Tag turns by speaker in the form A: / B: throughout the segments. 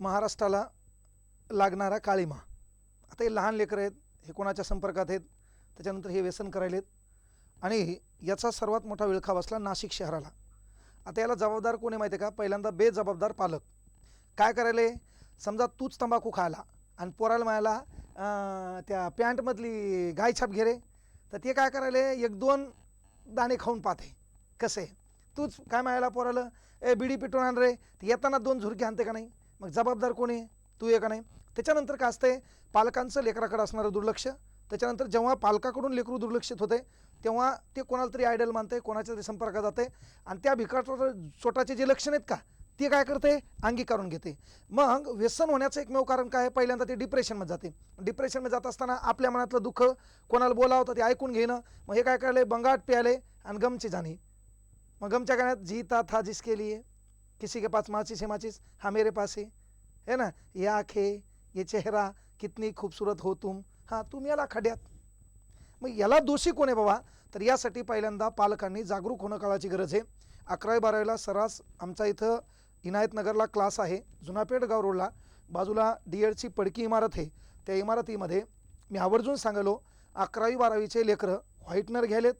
A: महाराष्ट्राला लागणारा काळीमा. आता हे लहान लेकरं आहेत हे कोणाच्या संपर्कात आहेत? त्याच्यानंतर हे व्यसन करायलेत. आणि याचा सर्वात मोठा विळखा बसला नाशिक शहराला. आता याला जबाबदार कोणी माहिती आहे का? पहिल्यांदा बेजबाबदार पालक. काय करायले? समजा तूच तंबाखू खायला आणि पोराला मायाला त्या पॅन्टमधली गायछाप घे रे. तर ते काय करायले? एक दोन दाणे खाऊन पाहते. कसे? तूच काय मायाला पोराला ए बिडी पिटून आण रे. येताना दोन झुरके आणते का नाही? मग जबाबदार कोणी आहे? तू आहे का नाही? त्याच्यानंतर काय असतंय? पालकांचं लेकराकडे असणारं दुर्लक्ष. त्याच्यानंतर जेव्हा पालकाकडून लेकरू दुर्लक्षित होते तेव्हा ते कोणाला तरी आयडल मानते कोणाच्या तरी संपर्कात जाते आणि त्या भिकार चोटाचे जे लक्षण आहेत का ते काय करते अंगीकारून घेते मग व्यसन होण्याचं एकमेव कारण काय आहे? पहिल्यांदा ते डिप्रेशनमध्ये जाते. डिप्रेशनमध्ये जात असताना आपल्या मनातलं दुःख कोणाला बोलावं तर ते ऐकून घेणं मग हे काय करायले बंगाट प्यायले आणि गमचे जाणे मग गमच्या गाण्यात जीता था जिस केली आहे किसी के पास माचिस है माचिस हाँ मेरे पास है। है ना? ये आंखें ये चेहरा कितनी खूबसूरत हो तुम। हां तुम याला खड्यात। मग याला दोषी कोण आहे बाबा? तर यासाठी पहिल्यांदा पालकांनी जागरूक होणं काळाची गरज आहे. अकरावी बारावीला सरास आमचा इथं इनायतनगरला क्लास आहे जुनापेठ गाव रोडला. बाजूला डी एडची पडकी इमारत आहे. त्या इमारतीमध्ये मी आवर्जून सांगलो अकरावी बारावीचे लेकरं व्हाईटनर घ्यायलेत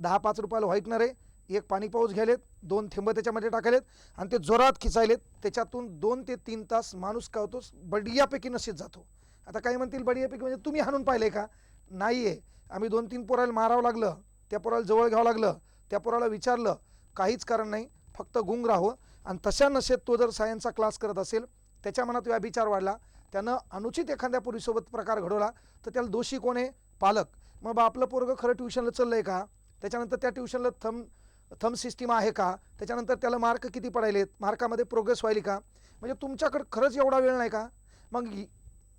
A: दहा पाच रुपयाला व्हाईटनर आहे. एक पाणी पाऊस घ्यायलेत दोन थेंब त्याच्यामध्ये टाकायलेत आणि ते जोरात खिचायलेत त्याच्यातून दोन ते तीन तास माणूस काय होतो बडियापैकी नशीत जातो. आता काही म्हणतील बडियापैकी म्हणजे तुम्ही हाणून पाहिले का? नाही आहे आम्ही दोन तीन पोराला मारावं लागलं त्या पोराला जवळ घ्यावं लागलं त्या पोराला विचारलं काहीच कारण नाही फक्त गुंग राहावं. आणि तशा नशेत तो जर सायन्सचा क्लास करत असेल त्याच्या मनात व्याभिचार वाढला त्यानं अनुचित एखाद्या पुरीसोबत प्रकार घडवला तर त्याला दोषी कोण आहे? पालक. मग बा आपलं पोरगं खरं ट्युशनला चाललं आहे का? त्याच्यानंतर त्या ट्युशनला थम थम सिस्टीम आहे का? त्याच्यानंतर त्याला मार्क किती पडायलेत? मार्कामध्ये प्रोग्रेस व्हायली का? म्हणजे तुमच्याकडं खरंच एवढा वेळ नाही का? मग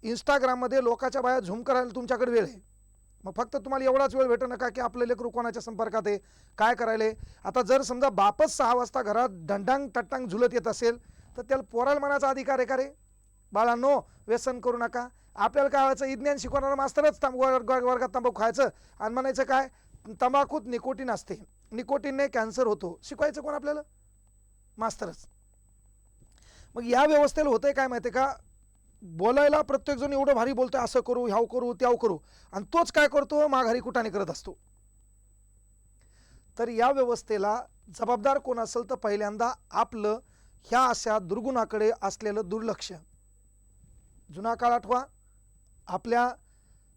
A: इंस्टाग्राममध्ये लोकाच्या बाया झूम करायला तुमच्याकडे वेळ आहे. मग फक्त तुम्हाला एवढाच वेळ भेटू नका की आपलं लेकरू कोणाच्या संपर्कात आहे? काय करायले? आता जर समजा बापच सहा वाजता घरात दंडांग टट्टांग झुलत येत असेल तर त्याला पोराला मनाचा अधिकार आहे का रे? बाळांनो व्यसन करू नका. आपल्याला काय व्हायचं? विज्ञान शिकवणारा मास्तरच तांब वर्गात तंबाखू खायचं. आणि म्हणायचं काय? तंबाखूत निकोटीन असते. निकोटीनने कॅन्सर होतो. शिकवायचं कोण आपल्याला? मास्तरच. मग या व्यवस्थेला होतंय काय माहिती का? बोलायला प्रत्येकजण एवढं भारी बोलतोय असं करू ह्याव करू त्याव करू. आणि तोच काय करतो? माघारी कुठाने करत असतो. तर या व्यवस्थेला जबाबदार कोण असेल तर पहिल्यांदा आपलं ह्या अशा दुर्गुणाकडे असलेलं दुर्लक्ष. जुना काळ आठवा. आपल्या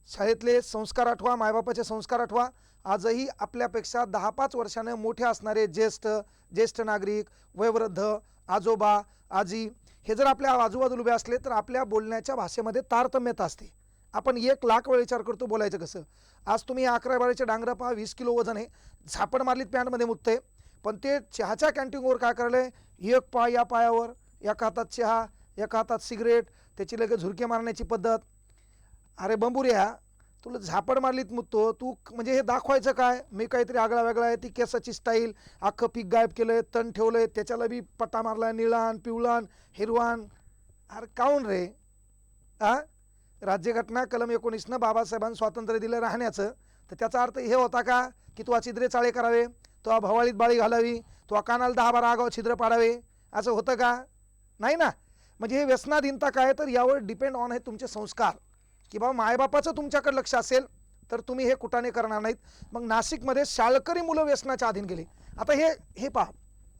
A: शाळेतले संस्कार आठवा मायबापाचे संस्कार आठवा. आजही आपल्यापेक्षा दहा पाच वर्षाने मोठे असणारे ज्येष्ठ ज्येष्ठ नागरिक वयोवृद्ध आजोबा आजी हे जर आपल्या आजूबाजूला उभे असले तर आपल्या बोलण्याच्या भाषेमध्ये तारतम्यता असते. आपण एक लाख वेळ विचार करतो बोलायचं कसं? आज तुम्ही अकरा बाराचे डांगरं पहा वीस किलो वजन आहे. झापड मारलीत पॅन्टमध्ये मुतते पण ते चहाच्या कॅन्टीनवर काय करले एक पाय या पायावर एका हातात चहा एका हातात सिगरेट त्याची लगेच झुरके मारण्याची पद्धत. अरे बंबुऱ्या तुला झापड मारलीत मुतो तू म्हणजे हे दाखवायचं काय? मी काहीतरी आगळा वेगळा आहे ती केसाची स्टाईल अख्खं पीक गायब केलं आहे तण ठेवलं आहे त्याच्याला बी पट्टा मारला निळान पिवळान हिरवान. अरे काऊन रे? आ? राज्यघटना कलम एकोणीसनं बाबासाहेबांनी स्वातंत्र्य दिलं राहण्याचं. तर त्याचा अर्थ हे होता का? की तू छिद्रे चाळे करावे तो भवाळीत बाळी घालावी तो कानाला दहा बारा आगाव छिद्र पाडावे. असं होतं का? नाही ना? म्हणजे हे व्यसनाधीनता काय? तर यावर डिपेंड ऑन आहे तुमचे संस्कार. की बाबा मायबापाचं तुमच्याकडे लक्ष असेल तर तुम्ही हे कुठाने करणार नाहीत. मग नाशिकमध्ये शाळकरी मुलं व्यसनाच्या अधीन गेली. आता हे हे पहा.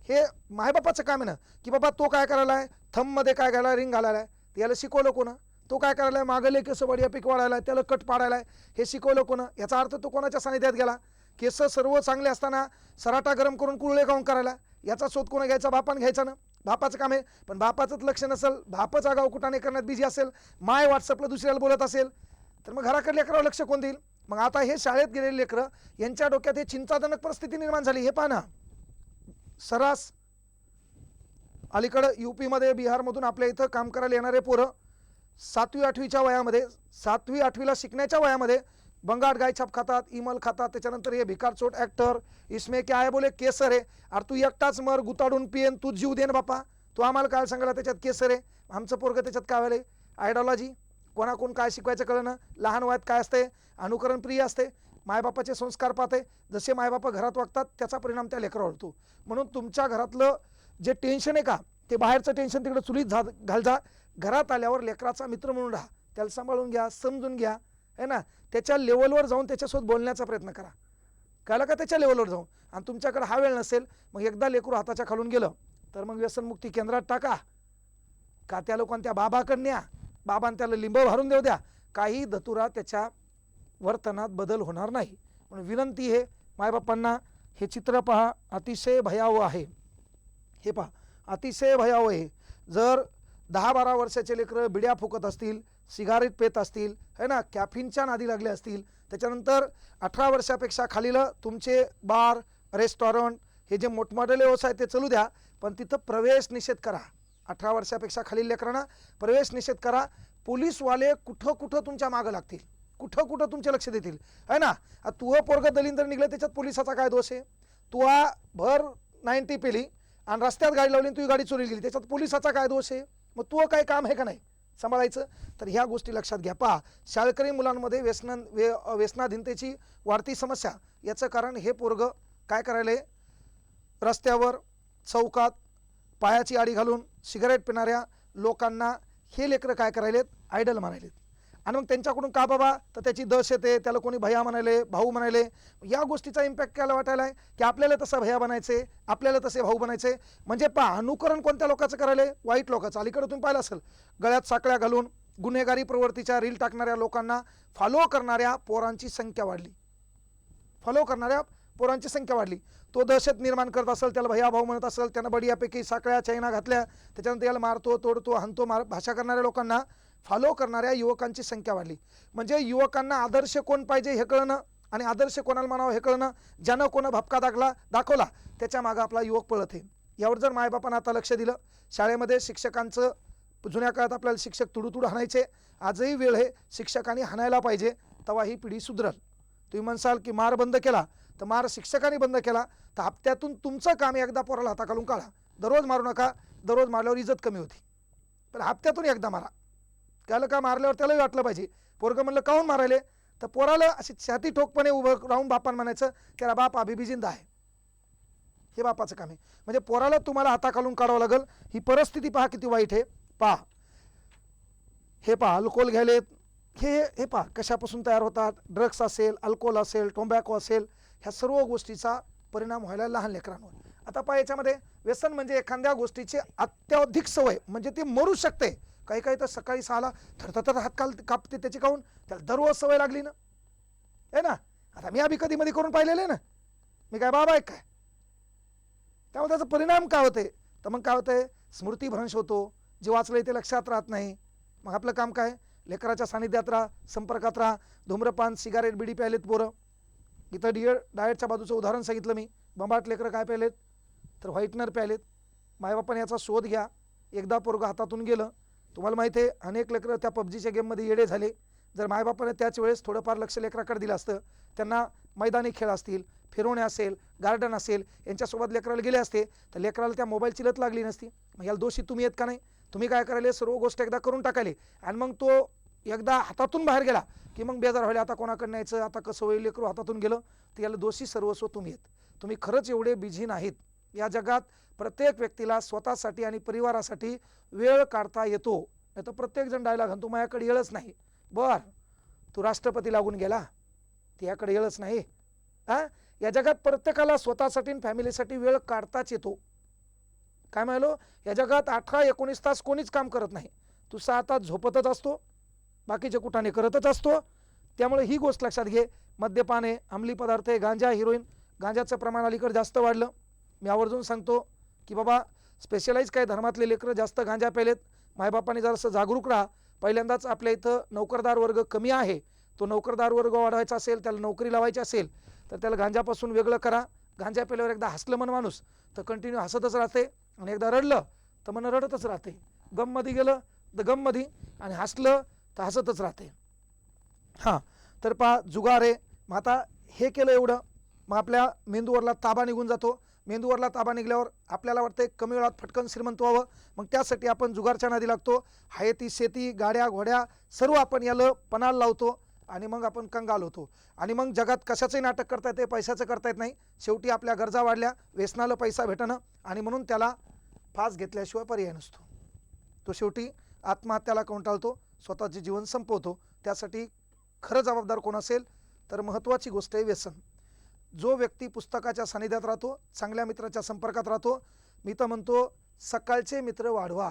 A: हे मायबापाचं काम आहे ना की बाबा तो काय करायला आहे थंबमध्ये काय घालाय रिंग घालायला आहे याला शिकवलं कोण? तो काय करायला आहे मागले केस बढिया पीक वाढायला आहे त्याला कट पाडायला आहे हे शिकवलं कोण? याचा अर्थ तो कोणाच्या सानिध्यात गेला? केस सर्व चांगले असताना सराटा गरम करून कुळले गाऊन करायला. याचा शोध कोणा घ्यायचा? बापान घ्यायचा ना. बापाचं काम आहे पण बापाचंच लक्ष नसेल बापच आगाव कुटाने करण्यात बिझी असेल माय व्हॉट्सअपला दुसऱ्याला बोलत असेल तर मग घराकडे लेकरावर लक्ष कोण देईल? मग आता हे शाळेत गेलेले लेकरं यांच्या डोक्यात हे चिंताजनक परिस्थिती निर्माण झाली हे पाना सरास अलीकडं यू पीमध्ये बिहारमधून आपल्या इथं काम करायला येणारे पोरं सातवी आठवीच्या वयामध्ये सातवी आठवीला शिकण्याच्या वयामध्ये बंगाट गाय छाप खातात इमल खातात त्याच्यानंतर हे भिकारचोट ॲक्टर इसमे क्या आहे बोले? केसर आहे. अरे तू एकटाच मर गुताडून पियन तू जीव देन बापा. तू आम्हाला काय सांगायला त्याच्यात केसर आहे? आमचं पोरगं त्याच्यात काय व्हायला आयडॉलॉजी कोणाकोण काय शिकवायचं कळलं ना लहान वयात काय असते अनुकरण प्रिय असते मायबापाचे संस्कार पाहते जसे मायबापा घरात वागतात त्याचा परिणाम त्या लेकरावर होतो. म्हणून तुमच्या घरातलं जे टेन्शन आहे का ते बाहेरचं टेन्शन तिकडे चुलीत झा घाल जा घरात आल्यावर लेकराचा मित्र म्हणून राहा. त्याला सांभाळून घ्या समजून घ्या. है ना? त्याच्या लेवलवर जाऊन त्याच्यासोबत बोलण्याचा प्रयत्न करा. कळलं का त्याच्या लेवलवर जाऊन? आणि तुमच्याकडे हा वेळ नसेल मग एकदा लेकरू हाताच्या खालून गेलं तर मग व्यसनमुक्ती केंद्रात टाका. का त्या लोकांना त्या बाबाकडे न्या. बाबांना त्याला लिंब भरून देऊ द्या. काही दतुरा त्याच्या वर्तनात बदल होणार नाही. म्हणून विनंती आहे मायबापांना हे चित्र पहा अतिशय भयावह आहे. हे पहा अतिशय भयावह आहे. जर दहा बारा वर्षाचे लेकरं बिड्या फुकत असतील सिगारेट पेत असतील है ना? कॅफिनच्या नादी लागले असतील. त्याच्यानंतर अठरा वर्षापेक्षा खालील तुमचे बार रेस्टॉरंट हे जे मोठमोठे व्यवसाय ते चालू द्या पण तिथं प्रवेश निषेध करा. अठरा वर्षापेक्षा खालील लेकरांना प्रवेश निषेध करा. पोलीसवाले कुठं कुठं तुमच्या मागं लागतील? कुठं कुठं तुमचे लक्ष देतील? है ना? आता तू पोरग दलिंदर निघलं त्याच्यात पोलिसाचा काय दोष आहे? तू भर नाईन्टी पेली आणि रस्त्यात गाडी लावली तू तुझी गाडी चोरी गेली त्याच्यात पोलिसाचा काय दोष आहे? मग तू काय काम आहे का नाही? सांभाळायचं? तर ह्या गोष्टी लक्षात घ्या. पहा शाळकरी मुलांमध्ये व्यसन वे व्यसनाधीनतेची वाढती समस्या. याचं कारण हे पोरग काय करायले रस्त्यावर चौकात पायाची आडी घालून सिगारेट पिणाऱ्या लोकांना हे लेकरं काय करायलेत? आयडल म्हणायलेत आणि मग त्यांच्याकडून का बाबा? तर त्याची दश येते त्याला कोणी भैया म्हणाले भाऊ म्हणाले या गोष्टीचा इम्पॅक्ट काय वाटायला आहे की आपल्याला तसं भैया बनायचे आपल्याला तसे भाऊ बनायचे. म्हणजे पहा अनुकरण कोणत्या लोकांचं करायला? वाईट लोकांचं. अलीकडे तुम्ही पाहिलं असेल गळ्यात साकळ्या घालून गुन्हेगारी प्रवृत्तीच्या रील टाकणाऱ्या लोकांना फॉलो करणाऱ्या पोरांची संख्या वाढली. फॉलो करणाऱ्या पोरांची संख्या वाढली. तो दहशत निर्माण करत असेल त्याला भैया भाऊ म्हणत असेल त्यानं बडियापैकी साकळ्या चैना घातल्या त्याच्यानंतर याला मारतो तोडतो हाणतो मार भाषा करणाऱ्या लोकांना फॉलो करणाऱ्या युवकांची संख्या वाढली. म्हणजे युवकांना आदर्श कोण पाहिजे हे कळणं आणि आदर्श कोणाला म्हणावं हे कळणं ज्यानं कोणं भपका दाखला दाखवला त्याच्या मागं आपला युवक पळत आहे. यावर जर मायबापानं आता लक्ष दिलं शाळेमध्ये शिक्षकांचं जुन्या काळात आपल्याला शिक्षक तुडू हाणायचे आजही वेळ आहे शिक्षकांनी हाणायला पाहिजे तेव्हा ही पिढी सुधरल. तुम्ही म्हणसाल की मार बंद केला तर मार शिक्षकांनी बंद केला तर हप्त्यातून तुमचं काम एकदा पोराला हाताखालून काढा. दररोज मारू नका दररोज मारल्यावर इज्जत कमी होती. पण हप्त्यातून एकदा मारा. त्याला का मारल्यावर त्यालाही वाटलं पाहिजे. पोरगं म्हणलं काहून मारायले? तर पोराला अशी छाती ठोकपणे उभं राहून बापान म्हणायचं त्याला बाप अभिबी आहे. हे बापाचं काम आहे. म्हणजे पोराला तुम्हाला हाताखालून काढावं लागेल. ही परिस्थिती पहा किती वाईट आहे. पहा. हे पहा अल्कोहोल घ्यायलेत. हे हे पहा कशापासून तयार होतात? ड्रग्स असेल अल्कोहोल असेल टोबॅको असेल ह्या सर्व गोष्टीचा परिणाम व्हायला लहान लेकरांवर. आता पहा याच्यामध्ये व्यसन म्हणजे एखाद्या गोष्टीची अत्याधिक सवय म्हणजे ती मरू शकते. काही काही तर सकाळी सहाला थरथर हात काल कापते त्याची काहून त्याला दररोज सवय लागली ना. आहे ना? आता मी आम्ही कधी मध्ये करून पाहिलेलं आहे ना. मी काय बाबा आहे काय? त्यामुळे त्याचा परिणाम काय होते तर मग काय होतंय? स्मृतीभ्रंश होतो. जे वाचलं ते लक्षात राहत नाही. मग आपलं काम काय? लेकराच्या सानिध्यात राहा संपर्कात राहा. धूम्रपान सिगारेट बिडी प्यायलेत पोरं. इथं डिअर डाएटच्या बाजूचं उदाहरण सांगितलं मी. बंबाट लेकरं काय प्यायलेत? तर व्हाईटनर प्यायलेत. मायबापाने याचा शोध घ्या. एकदा पोरगं हातातून गेलं. तुम्हाला माहिती आहे अनेक लेकरं त्या पबजीच्या गेममध्ये येडे झाले. जर मायबापाने त्याच वेळेस थोडंफार लक्ष लेकराकडे दिलं असतं त्यांना मैदानी खेळ असतील फिरवणे असेल गार्डन असेल यांच्यासोबत लेकराला गेले असते तर लेकराला त्या मोबाईलची लत लागली नसती. मग याला दोषी तुम्ही येत का नाही? तुम्ही काय करायले? सर्व गोष्ट एकदा करून टाकायले. आणि मग तो एकदा हातातून बाहेर गेला की मग बेजार व्हायला आता कोणाकडनं यायचं आता कसं होईल? लेकरू हातातून गेलं तर याला दोषी सर्वस्व तुम्ही येत तुम्ही खरंच एवढे बिझी नाहीत. या जगात प्रत्येक व्यक्तीला स्वतःसाठी आणि परिवारासाठी वेळ काढता येतो. नाही तर प्रत्येकजण डायला घालतो माझ्याकडे येळच नाही. बर. तू राष्ट्रपती लागून गेला. त्याकडे येळच नाही. हां या जगात प्रत्येकाला स्वतःसाठी आणि फॅमिलीसाठी वेळ काढताच येतो. काय म्हणालो? या जगात अठरा एकोणीस तास कोणीच काम करत नाही. तू सहा तास झोपतच असतो. बाकीचे कुठाने करतच असतो. त्यामुळे ही गोष्ट लक्षात घे. मद्यपाने अंमली पदार्थ गांजा हिरोईन. गांजाचं प्रमाण अलीकडे जास्त वाढलं. मी आवर्जून सांगतो की बाबा स्पेशलाईज काय धर्मातले लेकरं जास्त गांजा पेलेत मायबापाने जरासं जागरूक राहा. पहिल्यांदाच आपल्या इथं नोकरदार वर्ग कमी आहे. तो नोकरदार वर्ग वाढवायचा असेल त्याला नोकरी लावायची असेल तर त्याला गांजापासून वेगळं करा. गांजा पेल्यावर एकदा हसलं मन माणूस तर कंटिन्यू हसतच राहते. आणि एकदा रडलं तर मन रडतच राहते. गममध्ये गेलं तर गममध्ये आणि हसलं तर हसतच राहते. हां तर पहा जुगार आहे. मग आता हे केलं एवढं. मग आपल्या मेंदूवरला ताबा निघून जातो. मेंदूवरला ताबा निघल्यावर आपल्याला वाटतं कमी वेळात फटकन श्रीमंत व्हावं. मग त्यासाठी आपण जुगारच्या नादी लागतो. हाय ती शेती गाड्या घोड्या सर्व आपण याला पणाला लावतो आणि मग आपण कंगाल होतो. आणि मग जगात कशाचंही नाटक करता येते पैशाचं करता येत नाही. शेवटी आपल्या गरजा वाढल्या व्यसनाला पैसा भेटणं आणि म्हणून त्याला फास घेतल्याशिवाय पर्याय नसतो. तो शेवटी आत्महत्याला कंटाळतो स्वतःचे जीवन संपवतो. त्यासाठी खरं जबाबदार कोण असेल? तर महत्त्वाची गोष्ट आहे व्यसन. जो व्यक्ती पुस्तकाच्या सानिध्यात राहतो चांगल्या मित्राच्या संपर्कात राहतो मी तर म्हणतो सकाळचे मित्र वाढवा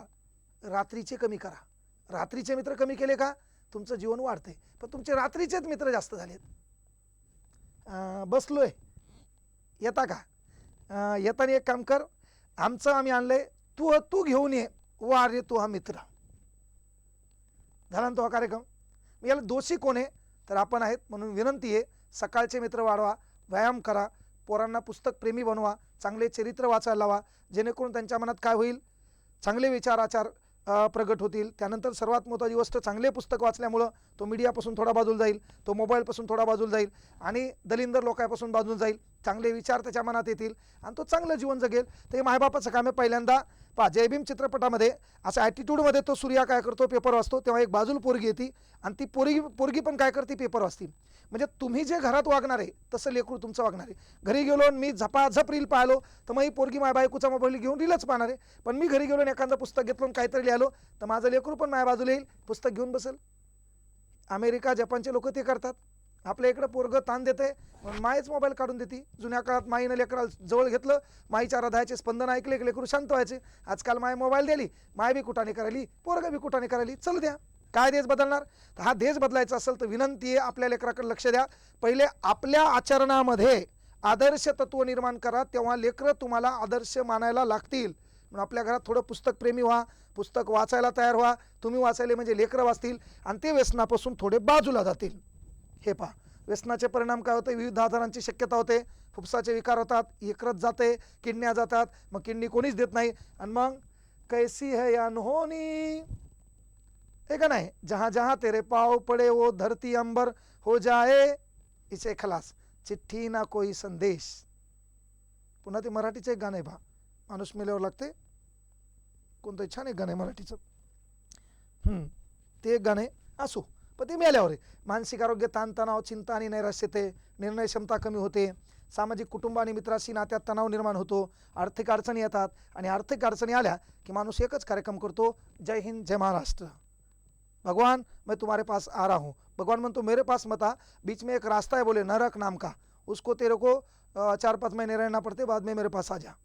A: रात्रीचे कमी करा. रात्रीचे मित्र कमी केले का तुमचं जीवन वाढते पण तुमचे रात्रीचेच मित्र जास्त झालेत. अं, बसलोय. येता का? अं, येताना एक काम कर आमचं आम्ही आणलंय तू तू घेऊन ये वा रे तू हा मित्र. झाला ना तो हा कार्यक्रम? याला दोषी कोण आहे? तर आपण आहेत म्हणून विनंती आहे सकाळचे मित्र वाढवा व्यायाम करा पोरांना पुस्तक प्रेमी बनवा चांगले चरित्र वाचायला लावा जेणेकरून त्यांच्या मनात काय होईल? चांगले विचार आचार प्रगट होतील. त्यानंतर सर्वात महत्त्वाची गोष्ट चांगले पुस्तक वाचल्यामुळं तो मीडियापासून थोडा बाजूला जाईल तो मोबाईलपासून थोडा बाजूला जाईल आणि दलिंदर लोकांपासून बाजूला जाईल. चांगले विचार त्याच्या मनात येतील आणि तो चांगलं जीवन जगेल. तर हे मायबापाचं काम आहे पहिल्यांदा. पहा जयभीम चित्रपटामध्ये असं ॲटिट्यूडमध्ये तो सूर्या काय करतो पेपर वाचतो तेव्हा एक बाजूला पोरगी येते आणि ती पोरगी पोरगी पण काय करते पेपर वाचते. म्हणजे तुम्ही जे घरात वागणार आहे तसं लेकरू तुमचं वागणार आहे. घरी गेलो आणि मी झपाझप रील पाहिलो तर मग ही पोरगी माझ्या बायकोचा मोबाईल घेऊन रीलच पाहणार आहे. पण मी घरी गेलो आणि एखादं पुस्तक घेतलं आणि काहीतरी लिहिलो तर माझं लेकरू पण माझ्या बाजूला येईल पुस्तक घेऊन बसेल. अमेरिका जपानचे लोक ते करतात. आपल्या इकडं पोरगं ताण देते मग मायच मोबाईल काढून देते. जुन्या काळात माईनं लेकराला जवळ घेतलं माईच्या हृदयाचे स्पंदन ऐकले की लेकरू शांत व्हायचे. आजकाल माय मोबाईल दिली माय बी कुठाने करायली पोरगं बी कुठाने करायली चल द्या. काय देश बदलणार? तर हा देश बदलायचा असेल तर विनंती आहे आपल्या लेकराकडे लक्ष द्या. पहिले आपल्या आचरणामध्ये आदर्श तत्व निर्माण करा तेव्हा लेकरं तुम्हाला आदर्श मानायला लागतील. म्हणून आपल्या घरात थोडं पुस्तक प्रेमी व्हा पुस्तक वाचायला तयार व्हा. तुम्ही वाचायले म्हणजे लेकरं वाचतील आणि ते व्यसनापासून थोडे बाजूला जातील. हे पहा व्यसनाचे परिणाम काय होते? विविध आजारांची शक्यता होते. फुफ्साचे विकार होतात. यकृत जाते. किडन्या जातात. मग किडनी कोणीच देत नाही. आणि मग कैसी है या अनहोनी हे का नाही? जहाँ जहाँ तेरे पाव पडे वो धरती अंबर हो जाए. इचे खलास. चिठ्ठी ना कोई संदेश. पुन्हा ते मराठीचं एक गाणं आहे पहा माणूस मेल्यावर लागते. कोणतं छान एक गाणं आहे मराठीचं. हम्म, ते एक गाणे आहे. असो. पण ते मेल्यावर आहे मानसिक आरोग्य ताणतणाव चिंता आणि नैराश्यते निर्णय क्षमता कमी होते. सामाजिक कुटुंब आणि मित्राशी नात्यात तणाव निर्माण होतो. आर्थिक अडचणी येतात आणि आर्थिक अडचणी आल्या की माणूस एकच कार्यक्रम करतो जय हिंद जय महाराष्ट्र. भगवान मैं तुम्हारे पास आ रहा हूँ. भगवान म्हणतो मेरे पास मता बीच में एक रास्ता है बोले नरक नाम का. उसको तेरे को चार पाँच महीने रहना पड़ते बाद में मेरे पास आ जा.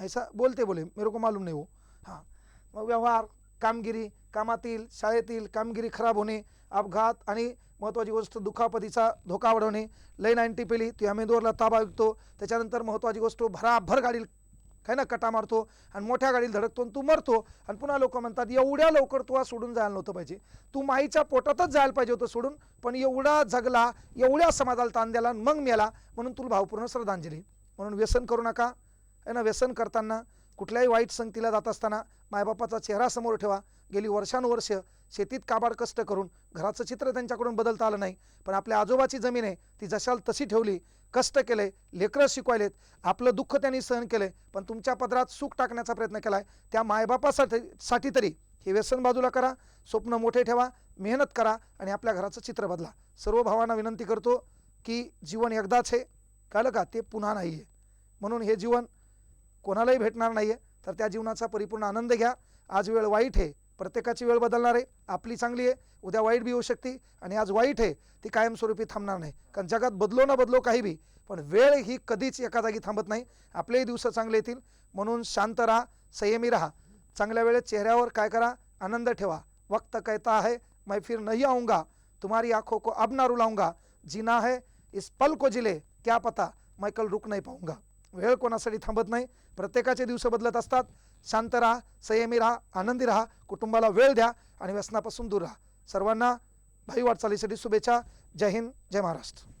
A: ऐसा बोलते बोले मेरे को मालूम नहीं हो हां मग व्यवहार कामगिरी कामातील शाळेतील कामगिरी खराब होणे अपघात आणि महत्त्वाची गोष्ट दुखापतीचा धोका वाढवणे. लय नाईन्टी पेली ती मेंदूवरला ताबा विकतो. त्याच्यानंतर महत्त्वाची गोष्ट भराभर गाडी काय ना कटा मारतो आणि मोठ्या गाडीला धडकतो आणि तू मरतो. आणि पुन्हा लोक म्हणतात एवढ्या लवकर तू सोडून जायला नव्हतं पाहिजे. तू माईच्या पोटातच जायला पाहिजे होतं सोडून. पण एवढा जगला एवढ्या समाजाला ताण द्याला आणि मग मेला. म्हणून तुला भावपूर्ण श्रद्धांजली. म्हणून व्यसन करू नका. आहे ना व्यसन करताना कुठल्याही वाईट संगतीला जात असताना मायबापाचा चेहरा समोर ठेवा. गेली वर्षानुवर्ष शेतीत काबाड कष्ट करून घराचं चित्र त्यांच्याकडून बदलता आलं नाही. पण आपल्या आजोबाची जमीन आहे ती जशाल तशी ठेवली. कष्ट केले लेकरं शिकवायलेत. आपलं दुःख त्यांनी सहन केले पण तुमच्या पदरात सुख टाकण्याचा प्रयत्न केला आहे त्या मायबापासाठी साठी तरी हे व्यसन बाजूला करा स्वप्न मोठे ठेवा मेहनत करा आणि आपल्या घराचं चित्र बदला. सर्व भावांना विनंती करतो की जीवन एकदाच आहे कळलं का? ते पुन्हा नाही आहे म्हणून हे जीवन कोणालाही भेटणार नाही आहे तर त्या जीवनाचा परिपूर्ण आनंद घ्या. आज वेळ वाईट आहे प्रत्येकाची वेळ बदलणार आहे आपली चांगली आहे उद्या वाईट बी होऊ शकते आणि आज वाईट आहे ती कायमस्वरूपी थांबणार नाही. कारण जगात बदलो ना बदलो काही बी पण वेळ ही कधीच एका जागी थांबत नाही. आपलेही दिवस चांगले येतील. म्हणून शांत राहा संयमी राहा. चांगल्या वेळेत चेहऱ्यावर काय करा आनंद ठेवा. वक्त कहता है मैं फिर नहीं आऊंगा. तुम्हारी आंखों को अब ना रुलाऊंगा. जीना है इस पल को जिले क्या पता मैं कल रुक नहीं पाऊंगा. वेळ कोणासाठी थांबत नाही. प्रत्येकाचे दिवस बदलत असतात. शांत राहा संयमी राहा आनंदी राहा कुटुंबाला वेळ द्या आणि व्यसनापासून दूर राहा. सर्वांना भाई वाटचालीसाठी शुभेच्छा. जय हिंद जय महाराष्ट्र.